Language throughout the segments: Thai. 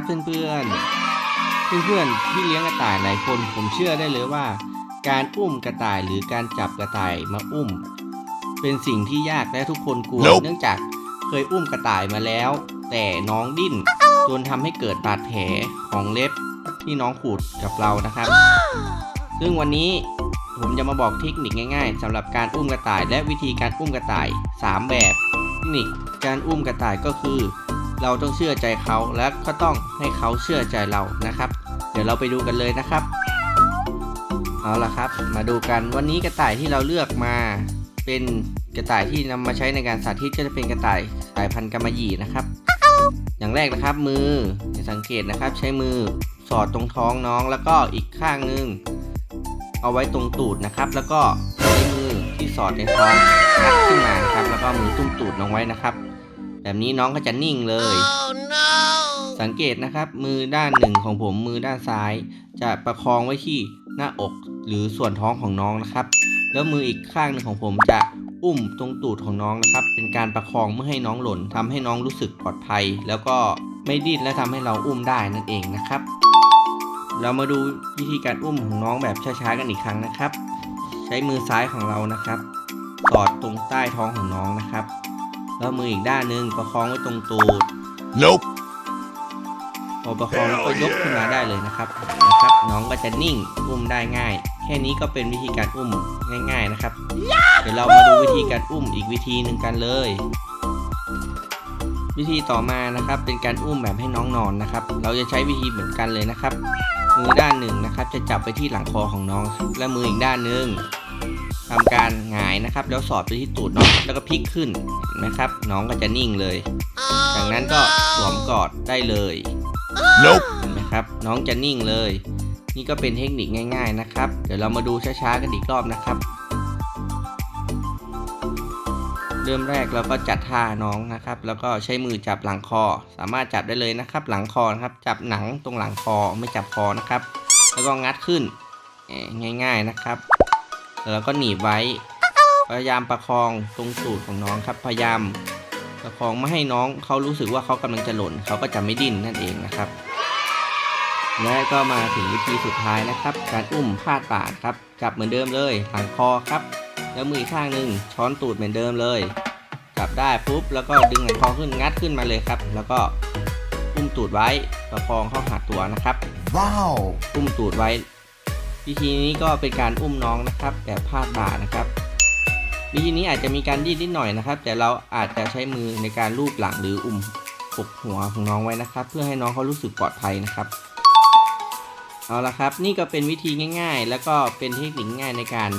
ครับเพื่อนเพื่อนเพื่อนเพื่อนๆที่เลี้ยงกระต่ายหลายคน ผมเชื่อได้เลยว่า การอุ้มกระต่ายหรือการจับกระต่ายมาอุ้ม เป็นสิ่งที่ยากและทุกคนกลัว Nope เนื่องจากเคยอุ้มกระต่ายมาแล้ว แต่น้องดิ้นจนทำให้เกิดบาดแผลของเล็บที่น้องขูดกับเรานะครับ ซึ่งวันนี้ผมจะมาบอกเทคนิคง่าย ๆสำหรับการอุ้มกระต่าย และวิธีการอุ้มกระต่าย 3 แบบเทคนิคการอุ้มกระต่ายก็คือ เราต้องเชื่อใจเขาและก็ต้องให้เขาเชื่อใจเรานะครับ เดี๋ยวเราไปดูกันเลยนะครับ เอาละครับ มาดูกันวันนี้กระต่ายที่เราเลือกมาเป็นกระต่ายที่นำมาใช้ในการสาธิตก็จะเป็นกระต่ายสายพันธุ์กำมะหยี่นะครับ อย่างแรกนะครับมือสังเกตนะครับ ใช้มือสอดตรงท้องน้องแล้วก็อีกข้างหนึง เอาไว้ตรงตูดนะครับ แล้วก็ใช้มือที่สอดในท้องงัดขึ้นมาครับ แล้วก็มือตุ้มตูดลงไว้นะครับ แบบนี้น้องก็จะนิ่งเลยสังเกตนะครับ มือด้านหนึ่งของผมมือด้านซ้าย จะประคองไว้ที่หน้าอกหรือส่วนท้องของน้องนะครับ แล้วมืออีกข้างหนึ่งของผมจะอุ้มตรงตูดของน้องนะครับ เป็นการประคองไม่ให้น้องหล่นทำให้น้องรู้สึกปลอดภัย แล้วก็ไม่ดิ้นและทำให้เราอุ้มได้นั่นเองนะครับ เรามาดูวิธีการอุ้มของน้องแบบช้าๆกันอีกครั้งนะครับ ใช้มือซ้ายของเรานะครับสอดตรงใต้ท้องของน้องนะครับ แล้วมืออีกด้านหนึ่งประคองไว้ตรงตูด Nope. พอประคองแล้วก็ยกขึ้นมาได้เลยนะครับนะครับ น้องก็จะนิ่งอุ้มได้ง่าย แค่นี้ก็เป็นวิธีการอุ้มง่าย ๆนะครับ เดี๋ยวเรามาดูวิธีการอุ้มอีกวิธีหนึ่งกันเลย วิธีต่อมานะครับ เป็นการอุ้มแบบให้น้องนอนนะครับ เราจะใช้วิธีเหมือนกันเลยนะครับ มือด้านหนึ่งนะครับ จะจับไปที่หลังคอของน้องครับและมืออีกด้านหนึ่ง ทำการหงายนะครับ แล้วสอดไปที่ตูดน้อง แล้วก็พลิกขึ้นเห็นไหมครับ น้องก็จะนิ่งเลย จากนั้นก็สวมกอดได้เลย Nope. เห็นไหมครับ น้องจะนิ่งเลย นี่ก็เป็นเทคนิคง่าย ๆนะครับ เดี๋ยวเรามาดูช้าๆกันอีกรอบนะครับ เริ่มแรกเราก็จัดท่าน้องนะครับ แล้วก็ใช้มือจับหลังคอ สามารถจับได้เลยนะครับ หลังคอนะครับ จับหนังตรงหลังคอไม่จับคอนะครับ แล้วก็งัดขึ้นเอ่อง่าย ๆนะครับ แล้วก็หนีบไว้ พยายามประคองตรงตูดของน้องครับ พยายามประคองไม่ให้น้องเขารู้สึกว่าเขากำลังจะหล่นเขาก็จะไม่ดิ้นนั่นเองนะครับ และก็มาถึงวิธีสุดท้ายนะครับ การอุ้มพาดปากครับ จับเหมือนเดิมเลยหลังคอครับ แล้วมืออกข้างหนึ่งช้อนตูดเหมือนเดิมเลย จับได้ปุ๊บแล้วก็ดึงหลังคอขึ้นงัดขึ้นมาเลยครับ แล้วก็อุ้มตูดไว้ประคองเข้าหาตัวนะครับ Wow. อุ้มตูดไว้ วิธีนี้ก็เป็นการอุ้มน้องนะครับแบบพาดบ่านะครับ วิธีนี้อาจจะมีการดิ้นนิดหน่อยนะครับ แต่เราอาจจะใช้มือในการลูบหลังหรืออุ้มปกหัวของน้องไว้นะครับ เพื่อให้น้องเขารู้สึกปลอดภัยนะครับ เอาละครับ นี่ก็เป็นวิธีง่าย ๆ แล้วก็เป็นเทคนิคง่ายในการ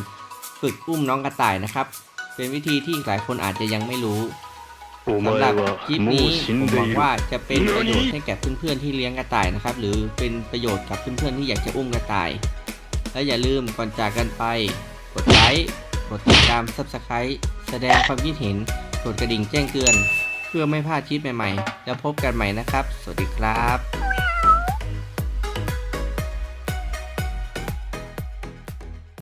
ฝึกอุ้มน้องกระต่ายนะครับ เป็นวิธีที่หลายคนอาจจะยังไม่รู้สำหรับคลิปนี้ผมหวังว่าจะเป็นประโยชน์ให้แก่เพื่อนๆที่เลี้ยงกระต่ายนะครับ หรือเป็นประโยชน์กับเพื่อนๆที่อยากจะอุ้มกระต่าย และอย่าลืมก่อนจากกันไป กดไลค์ กดติดตาม Subscribe แสดงความคิดเห็น กดกระดิ่งแจ้งเตือน เพื่อไม่พลาดคลิปใหม่ๆ แล้วพบกันใหม่นะครับ สวัสดีครับ